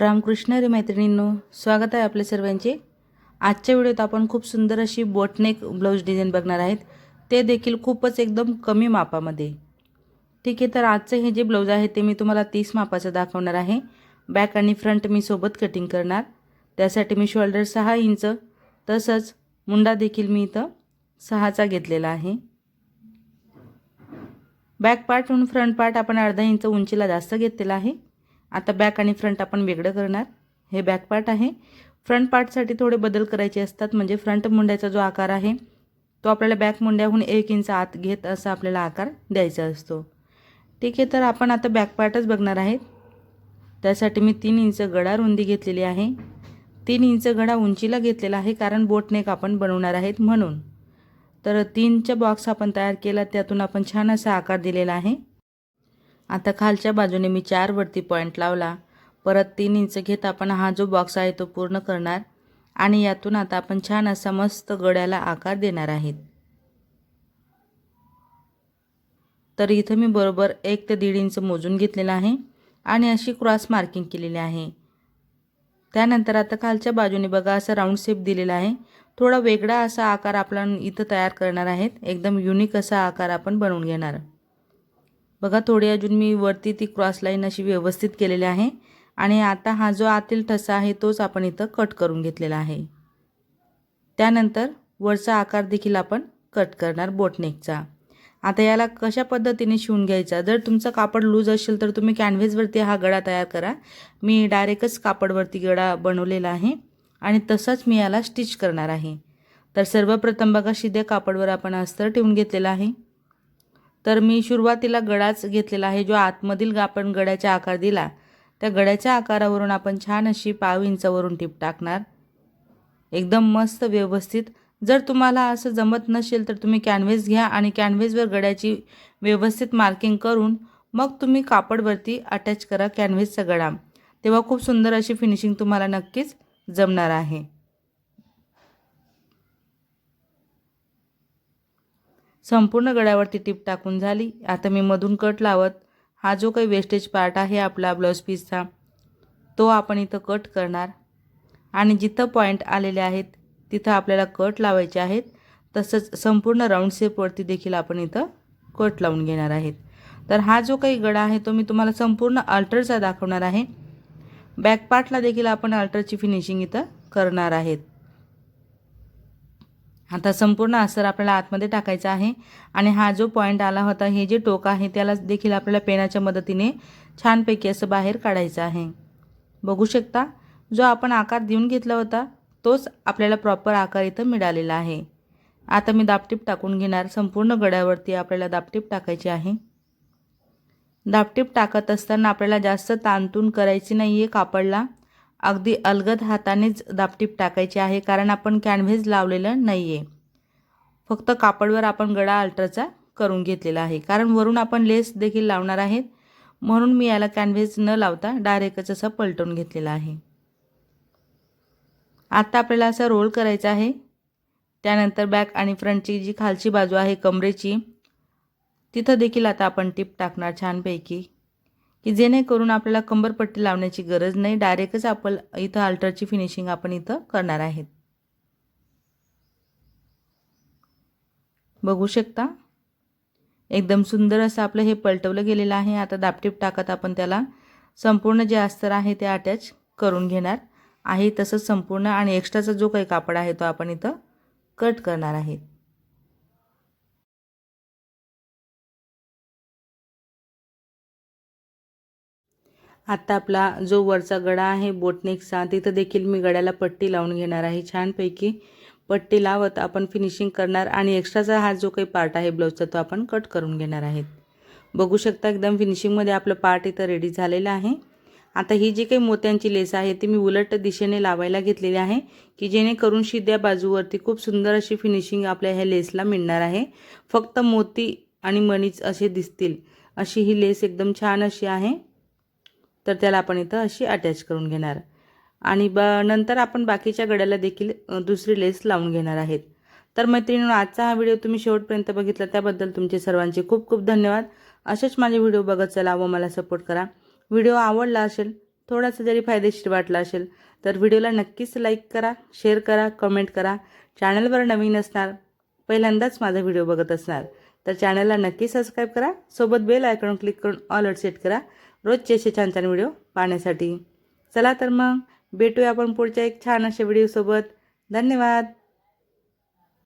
रामकृष्ण रे मैत्रिणींनो स्वागत आहे आपल्या सर्वांचे. आजच्या व्हिडिओत आपण खूप सुंदर अशी बोटनेक ब्लाऊज डिझाईन बघणार आहेत. ते देखील खूपच एकदम कमी मापामध्ये. ठीक आहे तर आजचं हे जे ब्लाऊज आहे ते मी तुम्हाला तीस मापाचं दाखवणार आहे. बॅक आणि फ्रंट मी सोबत कटिंग करणार. त्यासाठी मी शोल्डर सहा इंच तसंच मुंडा देखील मी इथं सहाचा घेतलेला आहे. बॅक पार्ट आणि फ्रंट पार्ट आपण अर्धा इंच उंचीला जास्त घेतलेला आहे. आता बॅक आणि फ्रंट आपण वेगळं करणार. हे बॅक पार्ट आहे. फ्रंट पार्टसाठी थोडे बदल करायचे असतात. म्हणजे फ्रंट मुंड्याचा जो आकार आहे तो आपल्याला बॅक मुंड्याहून एक इंच आत घेत असा आपल्याला आकार द्यायचा असतो. ठीक आहे तर आपण आता बॅक पार्टच बघणार आहेत. त्यासाठी मी तीन इंच गडा रुंदी घेतलेली आहे. तीन इंच गडा उंचीला घेतलेला आहे कारण बोटनेक आपण बनवणार आहेत म्हणून. तर तीनचा बॉक्स आपण तयार केला त्यातून आपण छान असा आकार दिलेला आहे. आता खालच्या बाजूने मी चार वरती पॉईंट लावला. परत तीन इंच घेत आपण हा जो बॉक्स आहे तो पूर्ण करणार. आणि यातून आता आपण छान असा मस्त गड्याला आकार देणार आहेत. तर इथं मी बरोबर एक ते दीड इंच मोजून घेतलेलं आहे. आणि अशी क्रॉस मार्किंग केलेली आहे. त्यानंतर आता खालच्या बाजूने बघा असं राऊंड शेप दिलेला आहे. थोडा वेगळा असा आकार आपण इथं तयार करणार आहेत. एकदम युनिक असा आकार आपण बनवून घेणार. बघा थोडी अजून मी वरती ती क्रॉस लाईन अशी व्यवस्थित केलेली आहे. आणि आता हा जो आतील ठसा आहे तोच आपण इथं कट करून घेतलेला आहे. त्यानंतर वरचा आकार देखील आपण कट करणार बोटनेकचा आता याला कशा पद्धतीने शिवून घ्यायचा? जर तुमचा कापड लूज असेल तर तुम्ही कॅनव्हेसवरती हा गडा तयार करा. मी डायरेक्टच कापडवरती गडा बनवलेला आहे आणि तसाच मी याला स्टिच करणार आहे. तर सर्वप्रथम बघा शिद्या कापडवर आपण अस्तर ठेवून घेतलेला आहे. तर मी सुरुवातीला गडाच घेतलेला आहे जो आतमधील आपण गड्याचा आकार दिला. त्या गड्याच्या आकारावरून आपण छान अशी पाव इंचावरून टीप टाकणार. एकदम मस्त व्यवस्थित. जर तुम्हाला असं जमत नसेल तर तुम्ही कॅनव्हेस घ्या आणि कॅनव्हेसवर गड्याची व्यवस्थित मार्किंग करून मग तुम्ही कापडवरती अटॅच करा कॅनव्हेसचा गडा. तेव्हा खूप सुंदर अशी फिनिशिंग तुम्हाला नक्कीच जमणार आहे. संपूर्ण गळ्यावरती टीप टाकून झाली. आता मी मधून कट लावत हा जो काही वेस्टेज पार्ट आहे आपला ब्लाऊज पीसचा तो आपण इथं कट करणार. आणि जिथं पॉईंट आलेले आहेत तिथं आपल्याला कट लावायचे आहेत. तसंच संपूर्ण राऊंड शेपवरती देखील आपण इथं कट लावून घेणार आहेत. तर हा जो काही गडा आहे तो मी तुम्हाला संपूर्ण अल्टरचा दाखवणार आहे. बॅक पार्टला देखील आपण अल्टरची फिनिशिंग इथं करणार आहेत. आता संपूर्ण असर आपल्याला आतमध्ये टाकायचा आहे. आणि हा जो पॉईंट आला होता हे जे टोक आहे त्याला देखील आपल्याला पेनाच्या मदतीने छानपैकी असं बाहेर काढायचं आहे. बघू शकता जो आपण आकार देऊन घेतला होता तोच आपल्याला प्रॉपर आकार इथं मिळालेला आहे. आता मी दापटीप टाकून घेणार. संपूर्ण गड्यावरती आपल्याला दापटीप टाकायची आहे. दापटीप टाकत असताना आपल्याला जास्त ताणतून करायची नाही आहे कापडला. अगदी अलगद हातानेच दापटीप टाकायची आहे कारण आपण कॅन्व्हेज लावलेलं नाही आहे फक्त कापडवर आपण गळा अल्ट्राचा करून घेतलेला आहे कारण वरून आपण लेस देखील लावणार आहेत. म्हणून मी याला कॅन्व्हेज न लावता डायरेक्टच असं पलटून घेतलेला आहे. आत्ता आपल्याला असा रोल करायचा आहे. त्यानंतर बॅक आणि फ्रंटची जी खालची बाजू आहे कमरेची तिथं देखील आता आपण टिप टाकणार छानपैकी. की जेणेकरून आपल्याला कंबरपट्टी लावण्याची गरज नाही. डायरेक्टच आपण इथं अल्टरची फिनिशिंग आपण इथं करणार आहेत. बघू शकता? एकदम सुंदर असं आपलं हे पलटवलं गेलेलं आहे. आता दापटीप टाकत आपण त्याला संपूर्ण जे अस्तर आहे ते अटॅच करून घेणार आहे. तसंच संपूर्ण आणि एक्स्ट्राचा जो काही कापड आहे तो आपण इथं कट करणार आहे आता आपला जो वरचा गडा आहे बोटनेकचा तिथं देखील मी गड्याला पट्टी लावून घेणार आहे. छानपैकी पट्टी लावत आपण फिनिशिंग करणार आणि एक्स्ट्राचा हा जो काही पार्ट आहे ब्लाऊजचा तो आपण कट करून घेणार आहेत. बघू शकता एकदम फिनिशिंगमध्ये आपलं पार्ट इथं रेडी झालेलं आहे. आता ही जी काही मोत्यांची लेस आहे ती मी उलट दिशेने लावायला घेतलेली आहे की जेणेकरून शिद्या बाजूवरती खूप सुंदर अशी फिनिशिंग आपल्या ह्या लेसला मिळणार आहे. फक्त मोती आणि मणीच असे दिसतील अशी ही लेस एकदम छान अशी आहे. तर त्याला आपण इथं अशी अटॅच करून घेणार. आणि ब नंतर आपण बाकीच्या गड्याला देखील दुसरी लेस लावून घेणार आहेत. तर मैत्रिणी आजचा हा व्हिडिओ तुम्ही शेवटपर्यंत बघितला त्याबद्दल तुमचे सर्वांचे खूप खूप धन्यवाद. असेच माझे व्हिडिओ बघत चला व मला सपोर्ट करा. व्हिडिओ आवडला असेल थोडासा जरी फायदेशीर वाटला असेल तर व्हिडिओला नक्कीच लाईक करा शेअर करा कमेंट करा. चॅनलवर नवीन असणार पहिल्यांदाच माझा व्हिडिओ बघत असणार तर चॅनलला नक्की सबस्क्राईब करा. सोबत बेल आयकॉन क्लिक करून ऑलर्ट सेट करा. रोजचे असे छान छान व्हिडिओ पाहण्यासाठी. चला तर मग भेटूया आपण पुढच्या एक छान अशा व्हिडिओसोबत. धन्यवाद.